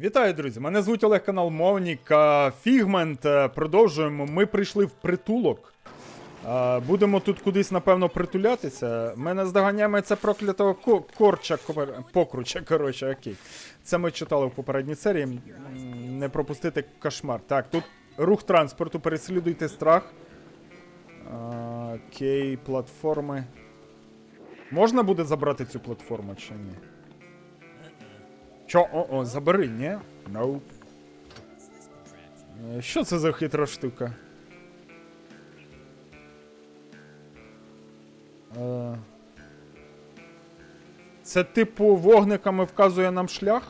Вітаю, друзі! Мене звуть Олег канал Мовнік. Фігмент. е, Продовжуємо. Ми прийшли в притулок. Будемо тут кудись, напевно, притулятися. Мене здоганяємо це проклятого корча, покруча, коротше, окей. Це ми читали в попередній серії. Не пропустити кошмар. Так, тут рух транспорту, переслідуйте страх. Окей, платформи. Можна буде забрати цю платформу чи ні? Чо? О, о, забери, ні? Nope. Е, Що це за хитра штука? Е, Це типу вогниками вказує нам шлях?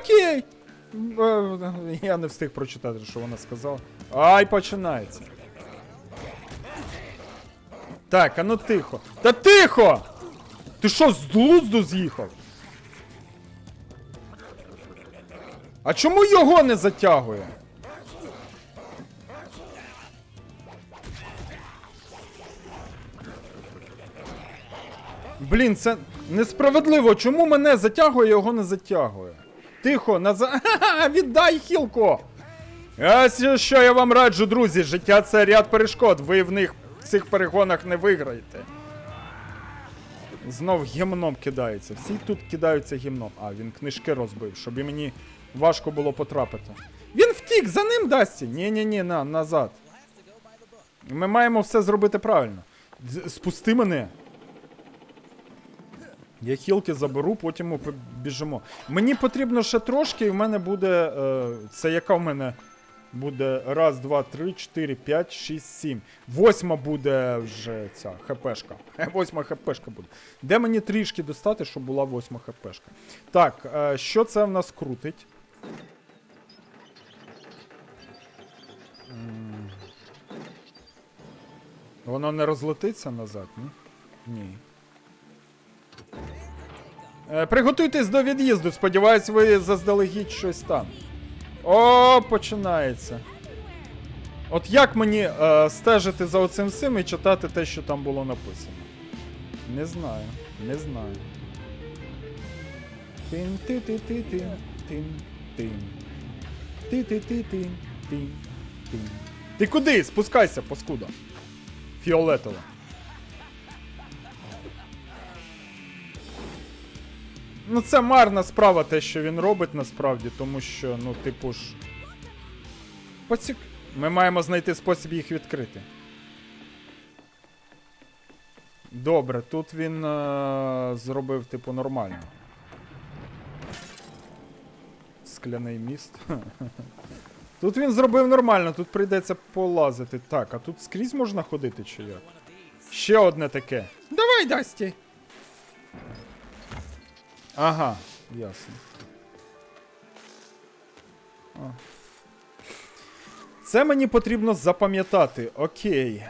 Окей. Е, Я не встиг прочитати, що вона сказала. Ай, починається. Так, а ну тихо. Та тихо! Ти що, з глузду з'їхав? А чому його не затягує? Блін, це несправедливо. Чому мене затягує, його не затягує? Тихо, назад. Віддай хілку! Ось що я вам раджу, друзі. Життя це ряд перешкод. Ви в них цих перегонах не виграєте. Знов гімном кидається. Всі тут кидаються гімном. А, він книжки розбив, щоб і мені важко було потрапити. Він втік, за ним дасться. Ні-ні-ні, на, назад. Ми маємо все зробити правильно. Спусти мене. Я хілки заберу, потім біжимо. Мені потрібно ще трошки, і в мене буде. Е, це яка в мене буде? Раз, два, три, чотири, п'ять, шість, сім. Восьма буде вже ця хпшка. Восьма хпшка буде. Де мені трішки достати, щоб була восьма хпшка? Так, е, що це в нас крутить? Воно не розлетиться назад, ні? Ні. Е, Приготуйтесь до від'їзду. Сподіваюсь, ви заздалегідь щось там. О, починається. От як мені е, стежити за оцим всім і читати те, що там було написано? Не знаю, не знаю. тин ти ти ти тин тин тин ти ти ти тин тин тин Ти куди? Спускайся, паскуда. Фіолетова. Ну, це марна справа, те, що він робить насправді, тому що, ну, типу ж. Поцік... Ми маємо знайти спосіб їх відкрити. Добре, тут він е- зробив, типу, нормально. Скляний міст. Тут він зробив нормально, тут прийдеться полазити. Так, а тут скрізь можна ходити чи як? Ще одне таке. Давай, Дасті! Ага, ясно. А. Це мені потрібно запам'ятати. Окей.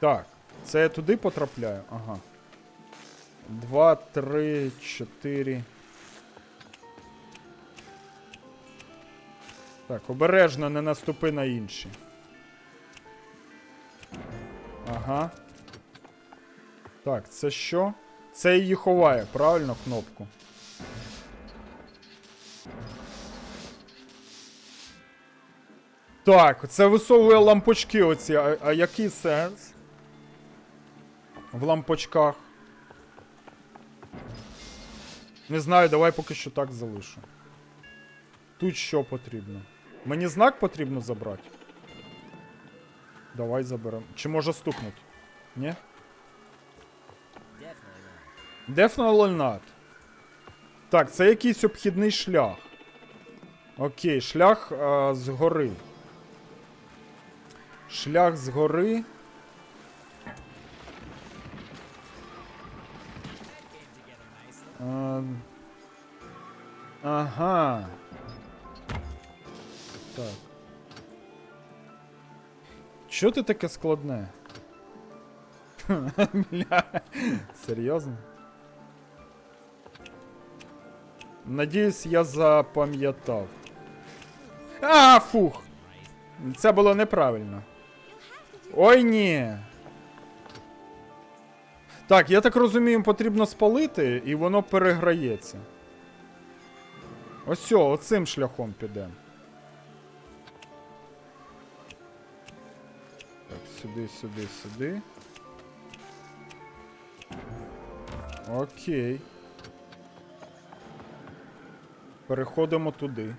Так, це я туди потрапляю? Ага. Два, три, чотири. Так, обережно не наступи на інші. Ага. Так, це що? Це її ховає, правильно, кнопку. Так, це висовує лампочки оці. А, а який сенс? В лампочках. Не знаю, давай поки що так залишу. Тут що потрібно? Мені знак потрібно забрати? Давай заберемо. Чи може стукнуть? Ні? Definitely not. Так, це якийсь обхідний шлях. Окей, шлях а, з гори. Шлях з гори. А, ага. Так. Що ти таке складне? Бля, серйозно? Надіюсь, я запам'ятав. А, фух! Це було неправильно. Ой ні. Так, я так розумію, потрібно спалити, і воно переграється. Ось оцим шляхом підемо. Так, сюди, сюди, сюди. Окей. Переходимо туди.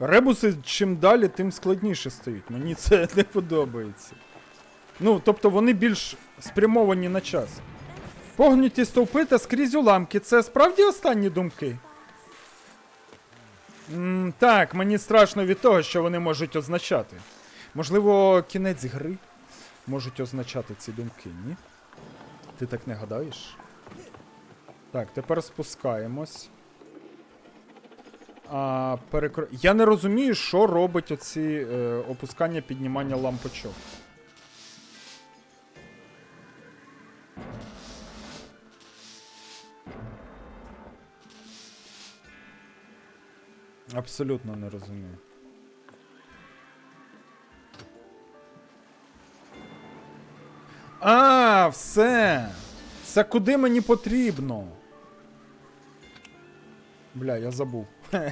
Ребуси чим далі, тим складніше стають. Мені це не подобається. Ну, тобто вони більш спрямовані на час. Погнуті стовпи та скрізь уламки. Це справді останні думки? м так, мені страшно від того, що вони можуть означати. Можливо, кінець гри можуть означати ці думки, ні? Ти так не гадаєш? Так, тепер спускаємось. А, перекро... Я не розумію, що робить оці е, опускання піднімання лампочок. Абсолютно не розумію. А, все. Це куди мені потрібно? Бля, я забув.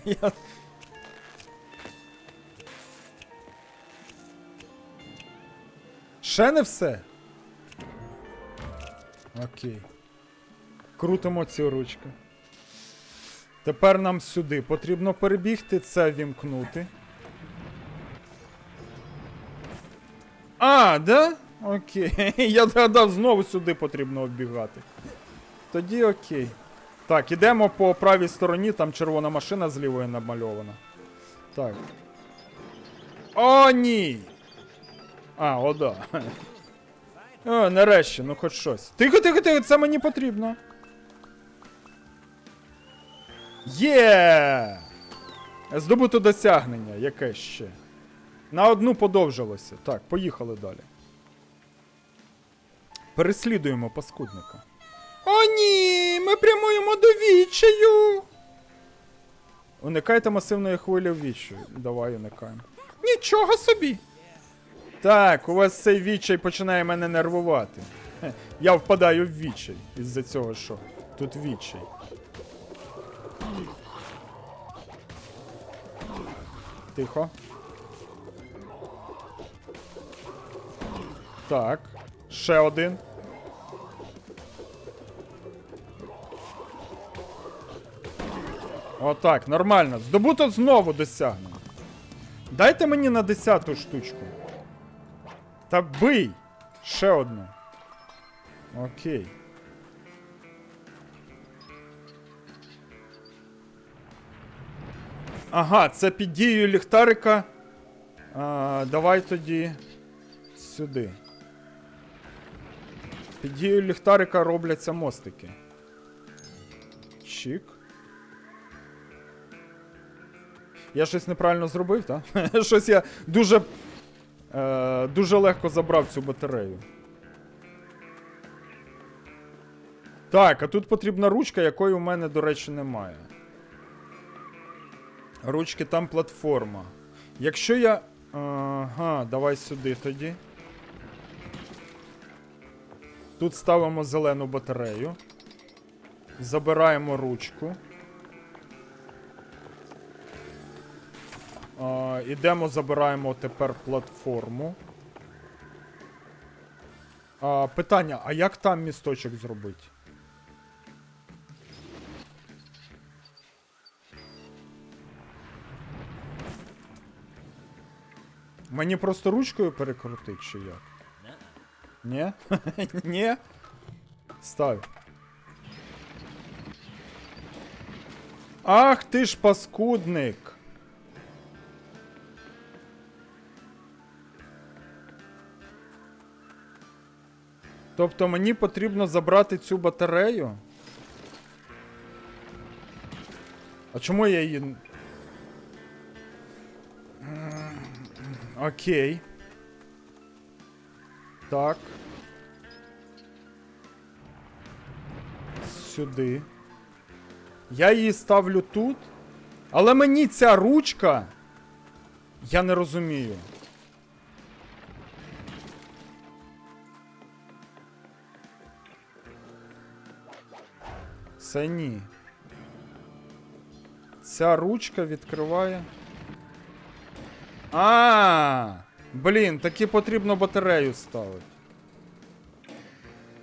Ще не все. Окей. Крутимо цю ручку. Тепер нам сюди потрібно перебігти, це вімкнути. А, да? Окей. Я згадав, знову сюди потрібно оббігати. Тоді окей. Так, ідемо по правій стороні, там червона машина з лівої намальована. Так. О, ні! А, о, да. О, нарешті, ну хоч щось. Тихо, тихо, тихо, це мені потрібно. Є! Здобуто досягнення, яке ще. На одну подовжилося. Так, поїхали далі. Переслідуємо паскудника. О, ні! Ми прямуємо до відчаю! Уникайте масивної хвилі відчаю. Давай уникаємо. Нічого собі! Так, у вас цей відчай починає мене нервувати. Хе, Я впадаю в відчай із-за цього, що тут відчай. Тихо. Так. Ще один. Отак, нормально. Здобуто знову досягнення. Дайте мені на десяту штучку. Та бий! Ще одну. Окей. Ага, це під дією ліхтарика. А, давай тоді сюди. Під дією ліхтарика робляться мостики. Чик. Я щось неправильно зробив, так? щось я дуже. Е, дуже легко забрав цю батарею. Так, а тут потрібна ручка, якої у мене, до речі, немає. Ручки там платформа. Якщо я. Ага, давай сюди тоді. Тут ставимо зелену батарею. Забираємо ручку. А, ідемо, забираємо тепер платформу. А, питання: а як там місточок зробити? Мені просто ручкою перекрутить, чи як? Ні? Ні? Став. Ах ти ж паскудник! Тобто мені потрібно забрати цю батарею? А чому я її. Окей. Так. Сюди. Я її ставлю тут. Але мені ця ручка. Я не розумію. Це ні. Ця ручка відкриває. А! Блін, таки потрібно батарею ставити.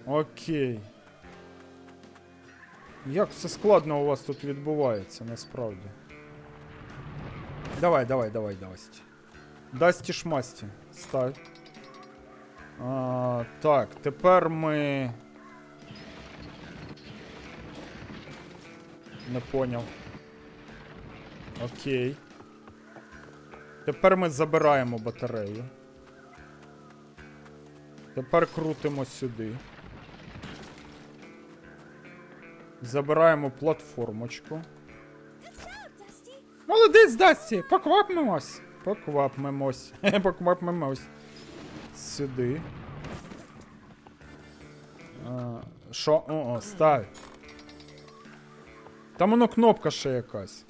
Окей. Як все складно у вас тут відбувається, насправді. Давай, давай, давай, Дасті. Дасті шмасті. Ставь. А, так, тепер ми. Не поняв. Окей. Тепер ми забираємо батарею. Тепер крутимо сюди. Забираємо платформочку. Молодець, Дасті! Поквапмемось! Поквапмемось. Поквапмемось. Сюди. Що? О, о. Там воно кнопка ще якась.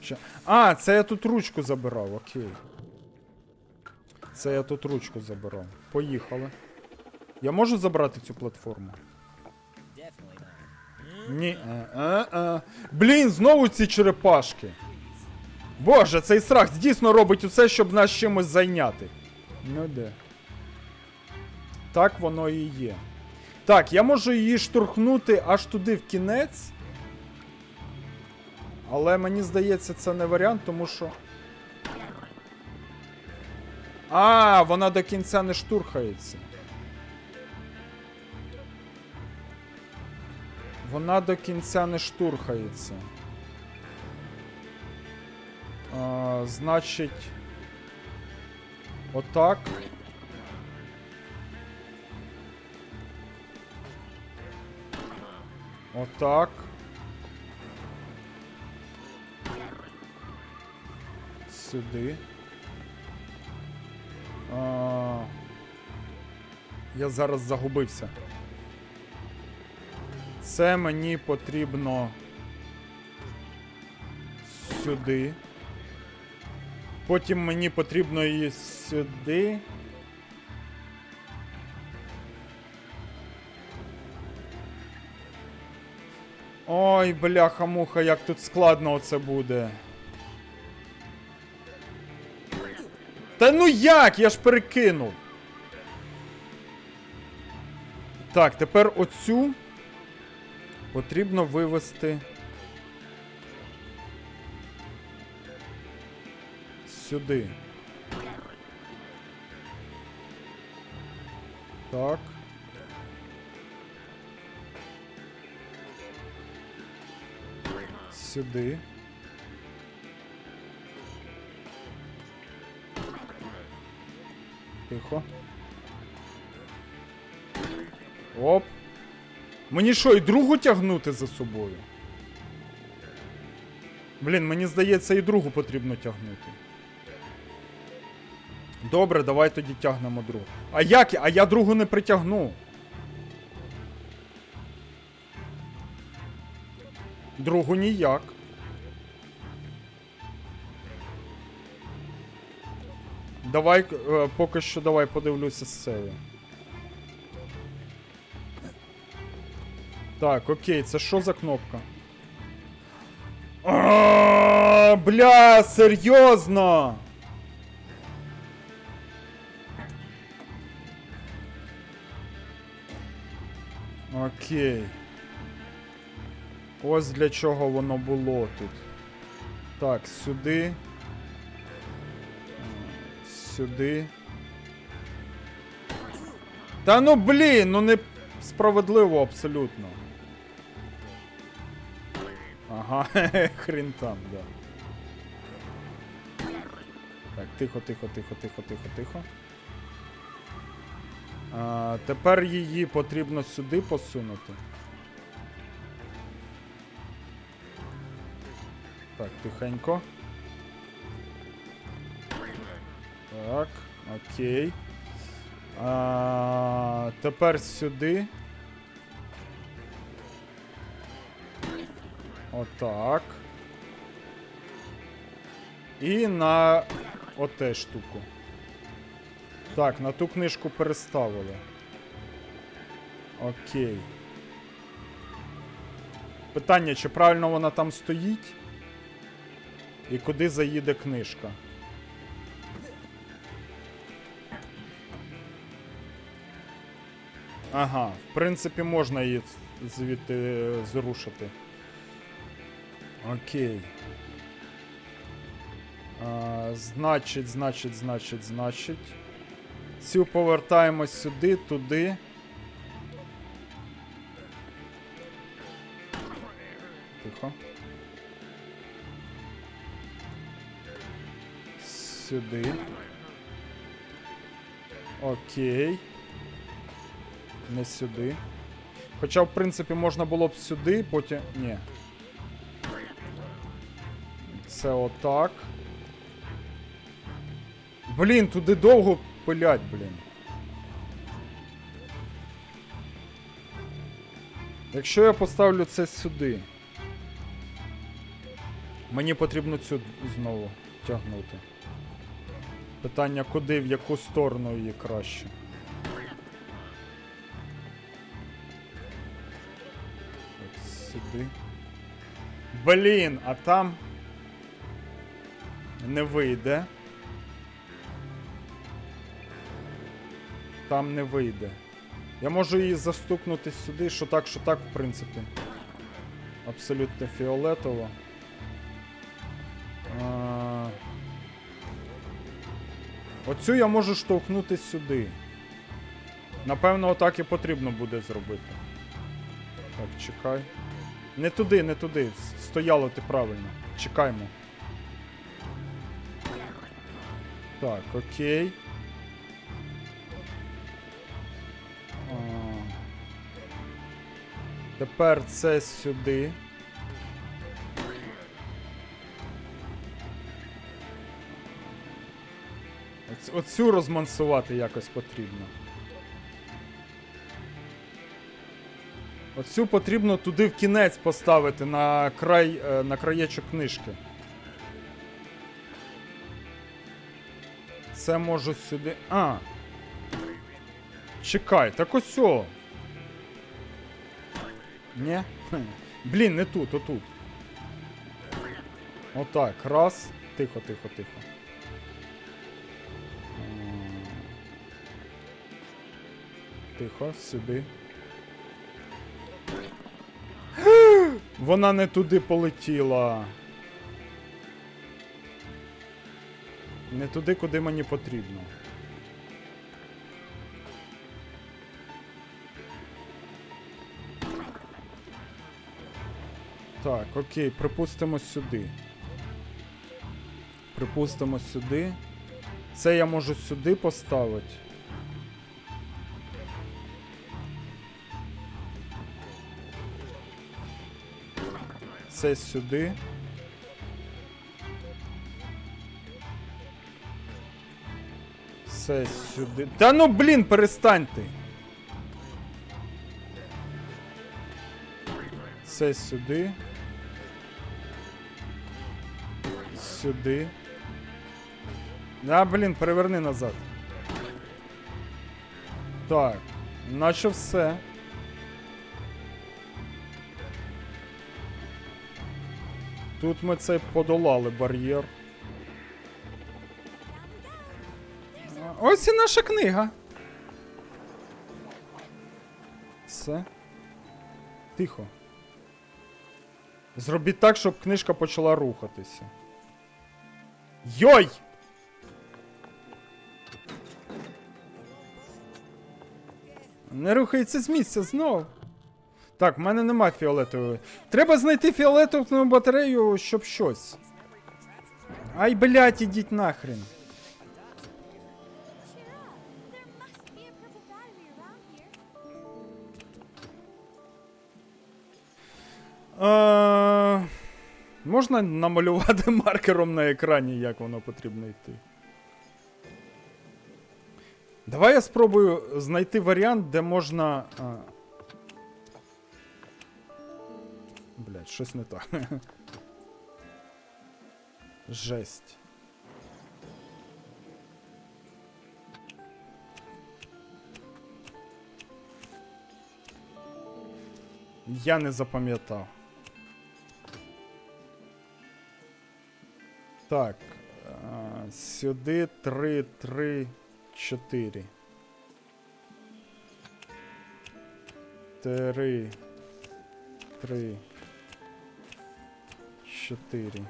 Ще. А, це я тут ручку забирав, окей. Це я тут ручку забирав. Поїхали. Я можу забрати цю платформу? Ні. Е, е, е. Блін, знову ці черепашки. Боже, цей страх дійсно робить усе, щоб нас чимось зайняти. Ну де. Так воно і є. Так, я можу її штурхнути аж туди в кінець. Але мені здається, це не варіант, тому що. А, вона до кінця не штурхається. Вона до кінця не штурхається. А, значить. Отак. Отак. Сюди. А, я зараз загубився. Це мені потрібно сюди. Потім мені потрібно її сюди. Ой, бляха-муха, як тут складно оце буде. Та ну як? Я ж перекинув. Так, тепер оцю потрібно вивести. Сюди. Так. Сюди. Тихо. Оп. Мені що, і другу тягнути за собою? Блін, мені здається, і другу потрібно тягнути. Добре, давай тоді тягнемо другу. А як? А я другу не притягну. Другу ніяк. Давай, е, поки що давай подивлюся з цією. Так, окей, це що за кнопка? А, Бля, серйозно! Окей. Ось для чого воно було тут. Так, сюди. Сюди. Та ну блін, ну не справедливо абсолютно. Ага, хрін там, да. Так, тихо, тихо, тихо, тихо, тихо, тихо. Тепер її потрібно сюди посунути. Так, тихенько. Так, окей. А, тепер сюди. Отак. І на оте штуку. Так, на ту книжку переставили. Окей. Питання, чи правильно вона там стоїть? І куди заїде книжка? Ага, в принципі, можна її звідти е, зрушити. Окей. А, значить, значить, значить, значить. Цю повертаємо сюди, туди. Тихо. Сюди. Окей. Не сюди. Хоча, в принципі, можна було б сюди, потім. Ні. Це отак. Блін, туди довго пилять, блін. Якщо я поставлю це сюди. Мені потрібно цю знову тягнути. Питання, куди, в яку сторону її краще. От сюди. Блін, а там не вийде. Там не вийде. Я можу її застукнути сюди, що так, що так, в принципі. Абсолютно фіолетово. Оцю я можу штовхнути сюди. Напевно, отак і потрібно буде зробити. Так, чекай. Не туди, не туди. Стояло ти правильно. Чекаймо. Так, окей. Тепер це сюди. Оць- Оцю розмансувати якось потрібно. Оцю потрібно туди в кінець поставити на край, е, на краєчок книжки. Це можу сюди. А. Чекай, так ось о. Ні? Блін, не тут, отут. Отак, раз. Тихо, тихо, тихо. Тихо, сюди. Вона не туди полетіла. Не туди, куди мені потрібно. Так, окей, припустимо сюди. Припустимо сюди. Це я можу сюди поставити. Це сюди. Це сюди. Та ну блін, перестань ти. Це сюди. Сюди. А, блін, переверни назад. Так, наче все. Тут ми цей подолали бар'єр. Ось і наша книга. Все. Тихо. Зробіть так, щоб книжка почала рухатися. Йой! Не рухається з місця знов. Так, в мене нема фіолетової. Треба знайти фіолетову батарею, щоб щось. Ай, блядь, ідіть нахрен. Е, можна намалювати маркером на екрані, як воно потрібно йти. Давай я спробую знайти варіант, де можна. А... Блять, щось не так. Жесть. Я не запам'ятав. Так. А, сюди 3, 3, 4. 3, 3, 4.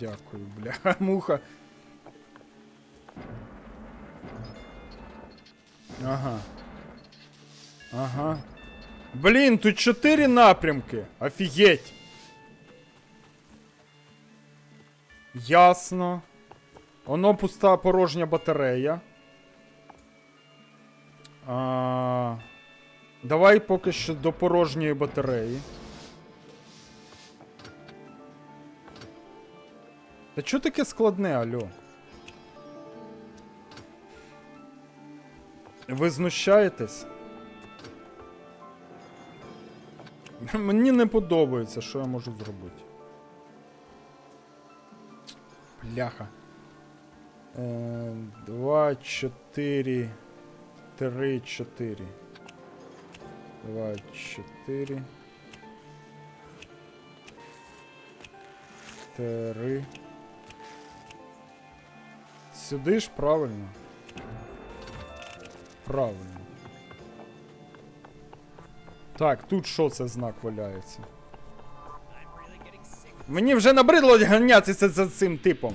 Дякую, бля. Муха. Ага. Ага. Блін, тут чотири напрямки. Офігеть. Ясно. Оно пуста порожня батарея. А, давай поки що до порожньої батареї. Та чо таке складне, алло? Ви знущаєтесь? Мені не подобається, що я можу зробити. Бляха. Е, Два, чотири, три, чотири. Два, чотири. Три. Сюди ж правильно. Правильно. Так, тут що це знак валяється? Мені вже набридло ганятися за цим типом.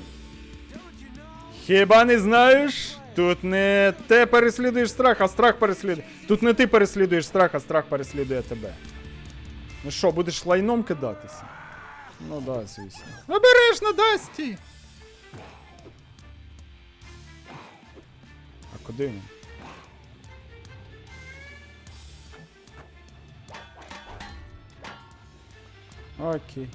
Хіба не знаєш? Тут не те переслідуєш страх, а страх переслідує. Тут не ти переслідуєш страх, а страх переслідує тебе. Ну що, будеш лайном кидатися? Ну да, звісно. Обережно, Дасті! Куди він? Окей.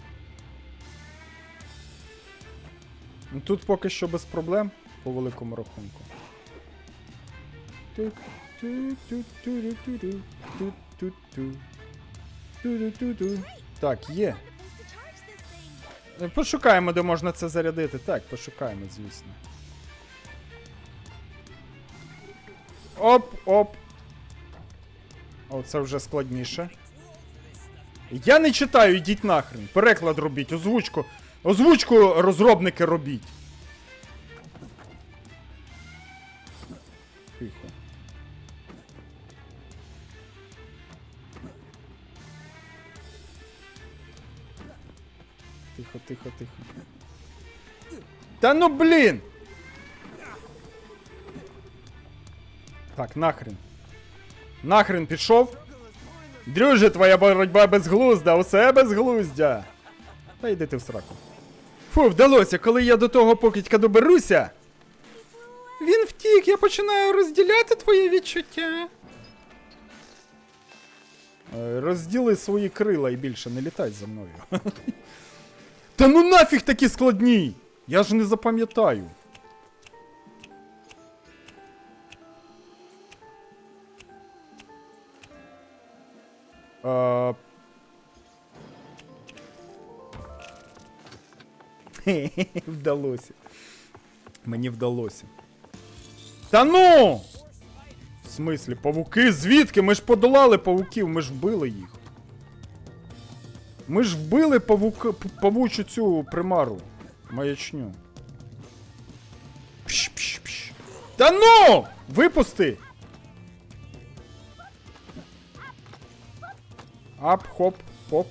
Ну, Тут поки що без проблем по великому рахунку. Так, є. Пошукаємо, де можна це зарядити. Так, пошукаємо, звісно. Оп, оп. О, це вже складніше. Я не читаю, йдіть нахрен. Переклад робіть, озвучку. Озвучку розробники робіть. Тихо. Тихо, тихо, тихо. Та ну блін! Так, нахрен. Нахрен пішов. Друже, твоя боротьба безглузда, усе безглуздя. Та йди ти в сраку. Фу, вдалося, коли я до того покидька доберуся. Він втік, я починаю розділяти твої відчуття. Е, Розділи свої крила і більше не літай за мною. Та ну нафіг такі складні! Я ж не запам'ятаю. Е, Вдалося. Мені вдалося. Та ну! В смислі, павуки? Звідки? Ми ж подолали павуків, ми ж вбили їх. Ми ж вбили павук... павучу цю примару. Маячню. Пш, пш, пш. Та ну! Випусти! Ап, хоп, хоп.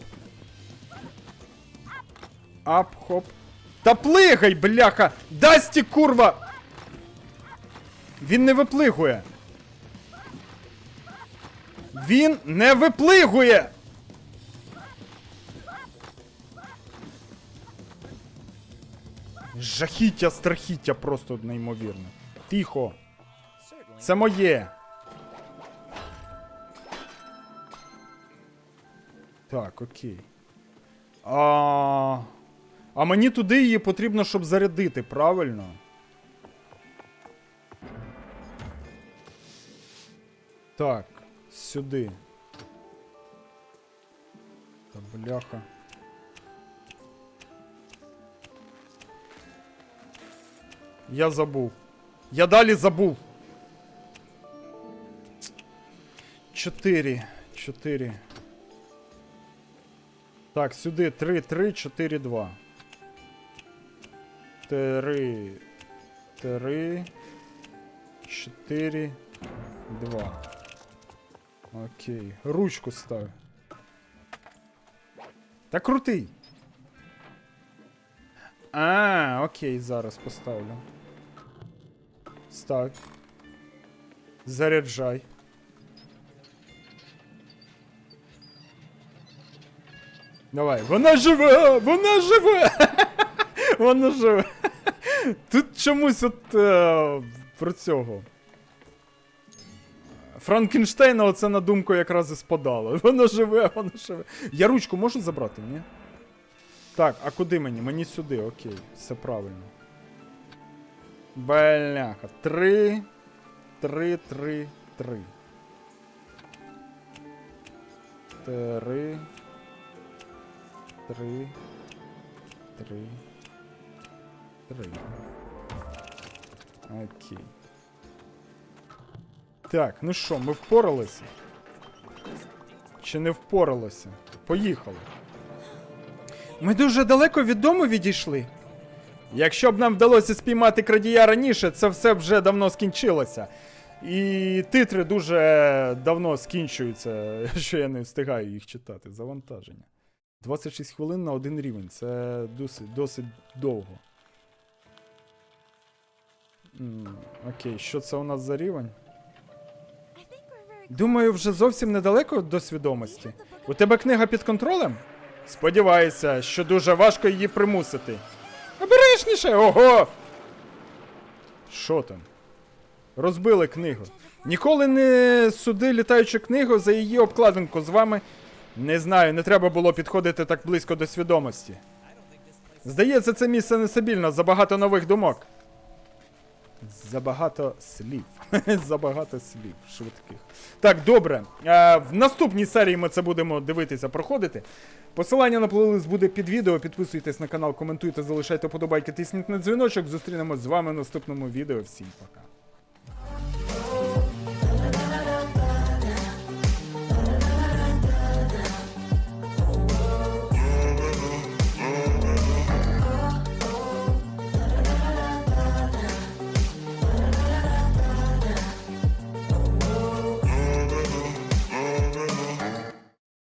Ап, хоп. Та плигай, бляха! Дасті, курва! Він не виплигує. Він не виплигує! Жахіття, страхіття просто неймовірно. Тихо. Це моє. Так, окей. А, а мені туди її потрібно, щоб зарядити, правильно? Так, сюди. Та бляха. Я забув. Я далі забув. Чотири. 4. Так, сюди 3, 3, 4, 2. 3, 3, 4, 2. Окей. Ручку став. Та крутий. А, окей, зараз поставлю. Став. Заряджай. Давай, вона живе! Вона живе! Вона живе. Тут чомусь от е, про цього. Франкенштейна оце на думку якраз і спадало. Вона живе, вона живе. Я ручку можу забрати, ні? Так, а куди мені? Мені сюди, окей, все правильно. Бляха. Три. Три, три, три. Три. Три. Три. Три. Окей. Так, ну що, ми впоралися? Чи не впоралися? Поїхали. Ми дуже далеко від дому відійшли. Якщо б нам вдалося спіймати крадія раніше, це все вже давно скінчилося. І титри дуже давно скінчуються, що я не встигаю їх читати. Завантаження. 26 хвилин на один рівень. Це досить, досить довго. М, Окей, що це у нас за рівень? Думаю, вже зовсім недалеко до свідомості. У тебе книга під контролем? Сподіваюся, що дуже важко її примусити. Обережніше, ого! Що там? Розбили книгу. Ніколи не суди літаючу книгу за її обкладинку з вами. Не знаю, не треба було підходити так близько до свідомості. Здається, це місце нестабільно, забагато нових думок. Забагато слів. Забагато слів швидких. Так, добре. Е, в наступній серії ми це будемо дивитися, проходити. Посилання на плейлист буде під відео. Підписуйтесь на канал, коментуйте, залишайте подобайки, тисніть на дзвіночок. Зустрінемось з вами в наступному відео. Всім пока.